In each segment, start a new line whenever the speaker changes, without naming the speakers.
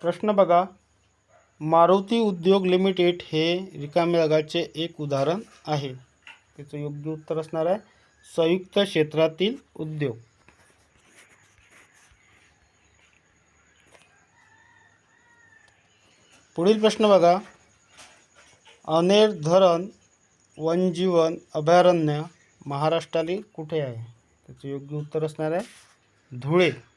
प्रश्न बघा. मारुती उद्योग लिमिटेड हे रिकाम्या जागाचे एक उदाहरण आहे. त्याचं योग्य उत्तर असणार आहे संयुक्त क्षेत्रातील उद्योग. पुढील प्रश्न बघा. अनेर धरण वनजीवन अभयारण्य महाराष्ट्रातील कुठे आहे? त्याचं योग्य उत्तर असणार आहे धुळे.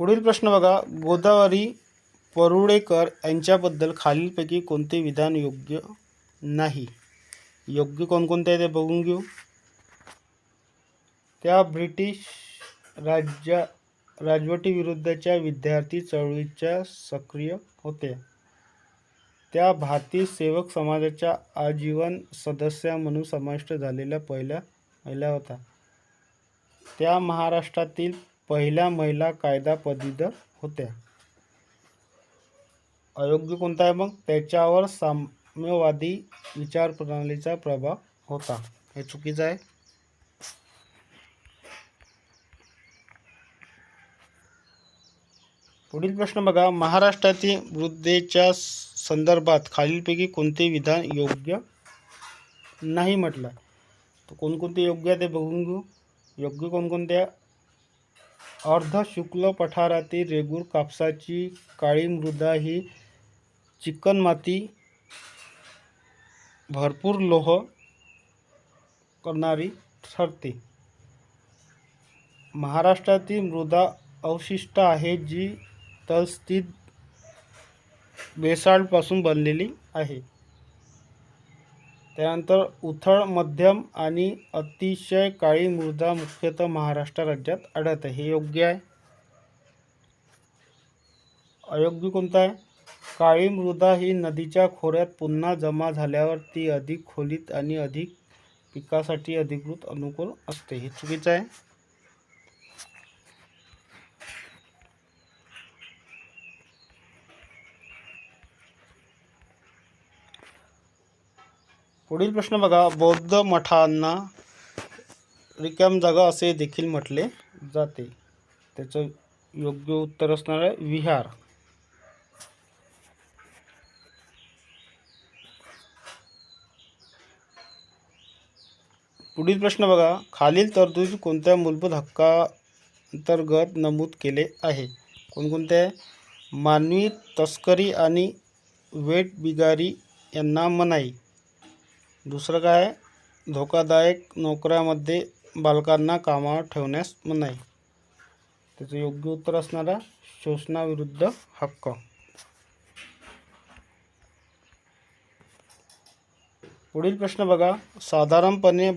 पुढील प्रश्न बघा. गोदावरी परुळेकर यांच्याबद्दल खालीलपैकी कोणते विधान योग्य नाही? योग्य कोणकोणते आहे ते बघून घेऊ. त्या ब्रिटिश राज्या राजवटीविरुद्धच्या विद्यार्थी चळवळीच्या सक्रिय होत्या त्या भारतीय सेवक समाजाच्या आजीवन सदस्या म्हणून समाविष्ट झालेल्या पहिल्या महिला होता त्या महाराष्ट्रातील पहिल्या महिला कायदा पदिद होत्या. अयोग्य कोणता आहे मग? त्याच्यावर साम्यवादी विचारप्रणालीचा प्रभाव होता. हे चुकीचं आहे. पुढील प्रश्न बघा. महाराष्ट्रातील वृद्धेच्या संदर्भात खालीलपैकी कोणते विधान योग्य नाही म्हटलं. तर कोणकोणते योग्य आहे ते बघून घेऊ. योग्य कोणकोणत्या? अर्धशुक्ल अर्ध शुक्ल पठारातील रेगूर कापसाची काळी मृदा ही चिकणमाती भरपूर लोह करणारी ठरते. महाराष्ट्रातील मृदा अवशिष्ट आहे जी तलस्थित बेसाल्टपासून बनलेली आहे. त्यानंतर उथळ मध्यम आणि अतिशय काळी मृदा मुख्यतः महाराष्ट्र राज्यात आढळते. हे योग्य आहे? अयोग्य कोणतं आहे? काळी मृदा ही नदीच्या खोऱ्यात पुन्हा जमा झाल्यावर ती अधिक खोलीत आणि अधिक पिकासाठी अधिकृत अनुकूल असते. हे चुकीचं आहे. पुढील प्रश्न बघा. बौद्ध मठांना रिकाम जागा असे देखील म्हटले जाते. त्याचं योग्य उत्तर असणार आहे विहार. पुढील प्रश्न बघा. खालील तरतुदी कोणत्या मूलभूत हक्कांतर्गत नमूद केले आहे? कोणकोणत्या मानवी तस्करी आणि वेठबिगारी यांना मनाई. दुसरं काय धोकादायक नोकऱ्यामध्ये बालकांना कामावर ठेवण्यास मनाई त्याचं योग्य उत्तर असणारा शोषणाविरुद्ध हक्क. पुढील प्रश्न बघा. साधारणपणे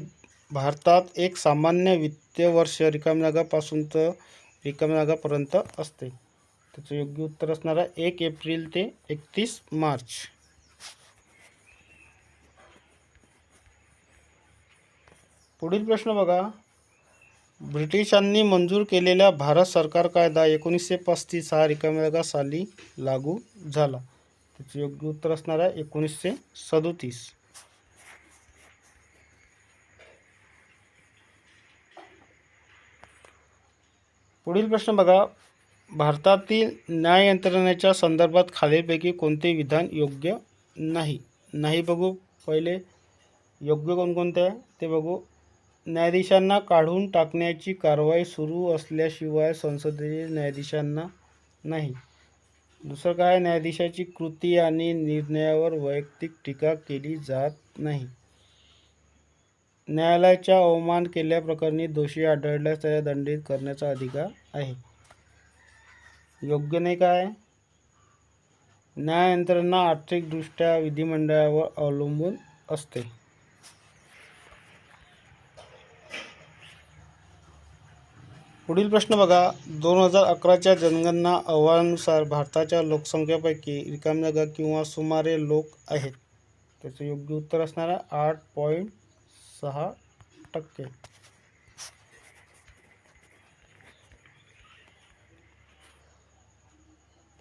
भारतात एक सामान्य वित्तीय वर्ष रिकाम्या जागापासून तर रिकाम्या जागापर्यंत असते. त्याचं योग्य उत्तर असणार आहे एक एप्रिल ते एकतीस मार्च. पुढील प्रश्न बघा. ब्रिटिशांनी मंजूर केलेला भारत सरकार कायदा एकोणीसशे पस्तीस हा रिकाम्या साली लागू झाला. त्याचे योग्य उत्तर असणार आहे एकोणीसशे सदोतीस. पुढील प्रश्न बघा. भारतातील न्याय यंत्रणेच्या संदर्भात खालीलपैकी कोणते विधान योग्य नाही? नाही बघू. पहिले योग्य कोणकोणते आहे ते बघू. न्यायाधीशांना काढून टाकण्याची कारवाई सुरू असल्याशिवाय संसदेचे न्यायाधीशांना नाही. दुसरं काय? न्यायाधीशाची कृती आणि निर्णयावर वैयक्तिक टीका केली जात नाही. न्यायालयाचा अवमान केल्याप्रकरणी दोषी आढळल्यास त्याला दंडित करण्याचा अधिकार आहे. योग्य नाही काय? न्याय यंत्रणा आर्थिकदृष्ट्या विधिमंडळावर अवलंबून असते. पुढील प्रश्न बघा. दोन हजार अकराच्या जनगणना अहवालानुसार भारताच्या लोकसंख्येपैकी रिकाम्या जागा किंवा सुमारे लोक आहेत. त्याचं योग्य उत्तर असणार आहे आठ पॉईंट सहा टक्के.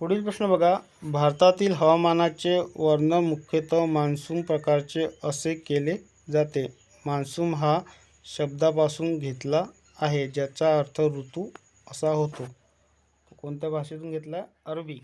पुढील प्रश्न बघा. भारतातील हवामानाचे वर्णन मुख्यतः मान्सून प्रकारचे असे केले जाते. मान्सून हा शब्दापासून घेतला आहे ज्याचा अर्थ ऋतू असा होतो. कोणत्या भाषेतून घेतला? अरबी.